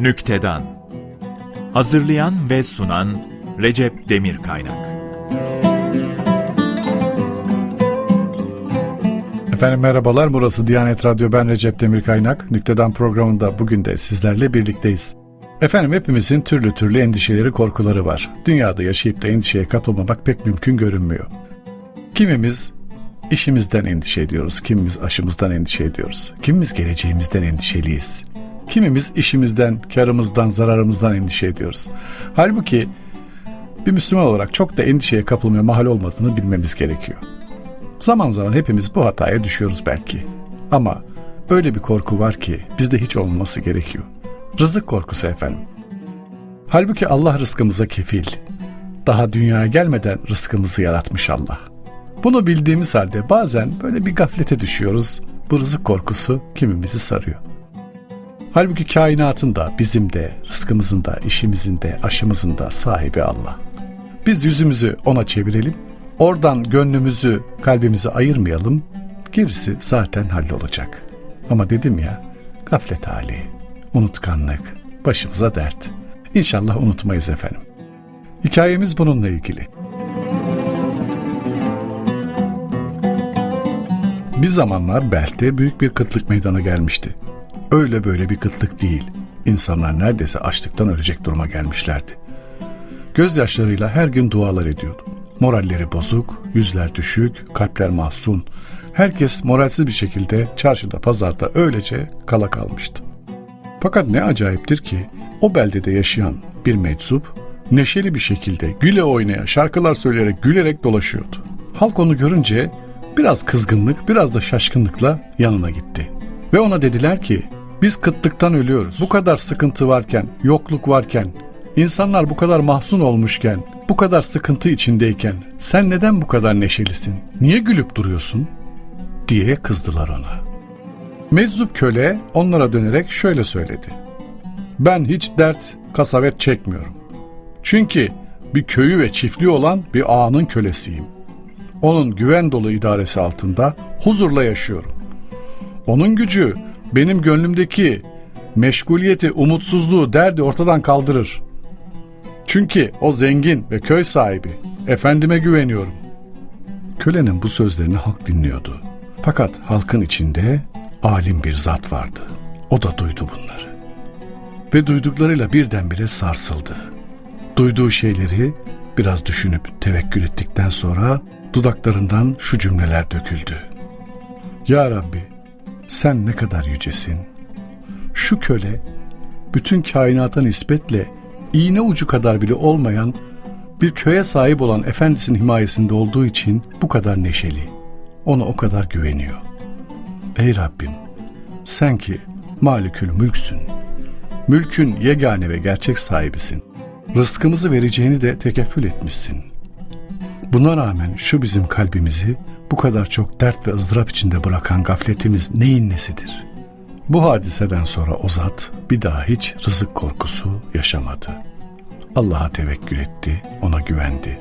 Nüktedan Hazırlayan ve sunan Recep Demirkaynak Efendim merhabalar, burası Diyanet Radyo, ben Recep Demirkaynak. Nüktedan programında bugün de sizlerle birlikteyiz. Efendim hepimizin türlü türlü endişeleri, korkuları var. Dünyada yaşayıp da endişeye kapılmamak pek mümkün görünmüyor. Kimimiz işimizden endişe ediyoruz, kimimiz aşımızdan endişe ediyoruz, kimimiz geleceğimizden endişeliyiz. Kimimiz işimizden, karımızdan, zararımızdan endişe ediyoruz. Halbuki bir Müslüman olarak çok da endişeye kapılmaya mahal olmadığını bilmemiz gerekiyor. Zaman zaman hepimiz bu hataya düşüyoruz belki. Ama öyle bir korku var ki bizde hiç olmaması gerekiyor. Rızık korkusu efendim. Halbuki Allah rızkımıza kefil. Daha dünyaya gelmeden rızkımızı yaratmış Allah. Bunu bildiğimiz halde bazen böyle bir gaflete düşüyoruz. Bu rızık korkusu kimimizi sarıyor. Halbuki kainatın da, bizim de, rızkımızın da, işimizin de, aşımızın da sahibi Allah. Biz yüzümüzü ona çevirelim, oradan gönlümüzü, kalbimizi ayırmayalım, gerisi zaten hallolacak. Ama dedim ya, gaflet hali, unutkanlık, başımıza dert. İnşallah unutmayız efendim. Hikayemiz bununla ilgili. Bir zamanlar Belt'te büyük bir kıtlık meydana gelmişti. Öyle böyle bir kıtlık değil. İnsanlar neredeyse açlıktan ölecek duruma gelmişlerdi. Gözyaşlarıyla her gün dualar ediyordu. Moralleri bozuk, yüzler düşük, kalpler mahzun. Herkes moralsiz bir şekilde çarşıda, pazarda öylece kala kalmıştı. Fakat ne acayiptir ki o beldede yaşayan bir meczup neşeli bir şekilde güle oynaya şarkılar söyleyerek gülerek dolaşıyordu. Halk onu görünce biraz kızgınlık biraz da şaşkınlıkla yanına gitti. Ve ona dediler ki biz kıtlıktan ölüyoruz. Bu kadar sıkıntı varken, yokluk varken, insanlar bu kadar mahzun olmuşken, bu kadar sıkıntı içindeyken sen neden bu kadar neşelisin? Niye gülüp duruyorsun? diye kızdılar ona. Meczup köle onlara dönerek şöyle söyledi. Ben hiç dert, kasavet çekmiyorum. Çünkü bir köyü ve çiftliği olan bir ağanın kölesiyim. Onun güven dolu idaresi altında huzurla yaşıyorum. Onun gücü benim gönlümdeki meşguliyeti, umutsuzluğu, derdi ortadan kaldırır. Çünkü o zengin ve köy sahibi. Efendime güveniyorum. Kölenin bu sözlerini halk dinliyordu. Fakat halkın içinde alim bir zat vardı. O da duydu bunları. Ve duyduklarıyla birdenbire sarsıldı. Duyduğu şeyleri biraz düşünüp tevekkül ettikten sonra dudaklarından şu cümleler döküldü. Ya Rabbi sen ne kadar yücesin. Şu köle bütün kainata nispetle iğne ucu kadar bile olmayan bir köye sahip olan efendisinin himayesinde olduğu için bu kadar neşeli. Ona o kadar güveniyor. Ey Rabbim sen ki malikül mülksün. Mülkün yegane ve gerçek sahibisin. Rızkımızı vereceğini de tekeffül etmişsin. Buna rağmen şu bizim kalbimizi bu kadar çok dert ve ızdırap içinde bırakan gafletimiz neyin nesidir? Bu hadiseden sonra o zat bir daha hiç rızık korkusu yaşamadı. Allah'a tevekkül etti, ona güvendi.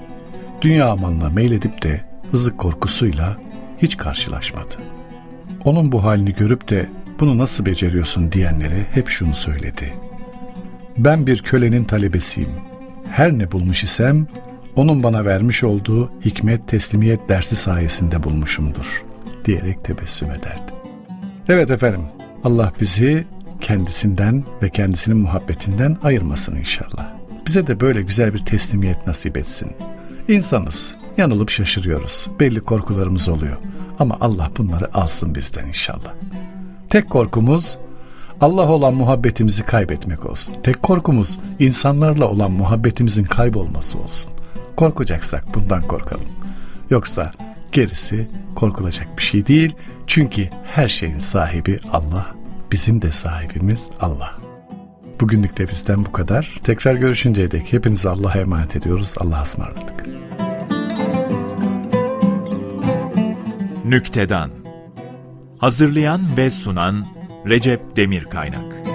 Dünya malına meyledip de rızık korkusuyla hiç karşılaşmadı. Onun bu halini görüp de bunu nasıl beceriyorsun diyenlere hep şunu söyledi. Ben bir kölenin talebesiyim. Her ne bulmuş isem onun bana vermiş olduğu hikmet teslimiyet dersi sayesinde bulmuşumdur diyerek tebessüm ederdi. Evet efendim Allah bizi kendisinden ve kendisinin muhabbetinden ayırmasın inşallah. Bize de böyle güzel bir teslimiyet nasip etsin. İnsanız, yanılıp şaşırıyoruz. Belli korkularımız oluyor. Ama Allah bunları alsın bizden inşallah. Tek korkumuz Allah olan muhabbetimizi kaybetmek olsun. Tek korkumuz insanlarla olan muhabbetimizin kaybolması olsun. Korkacaksak bundan korkalım. Yoksa gerisi korkulacak bir şey değil. Çünkü her şeyin sahibi Allah. Bizim de sahibimiz Allah. Bugünlük de bizden bu kadar. Tekrar görüşünceye dek hepinizi Allah'a emanet ediyoruz. Allah'a ısmarladık. Nüktedan Hazırlayan ve sunan Recep Demirkaynak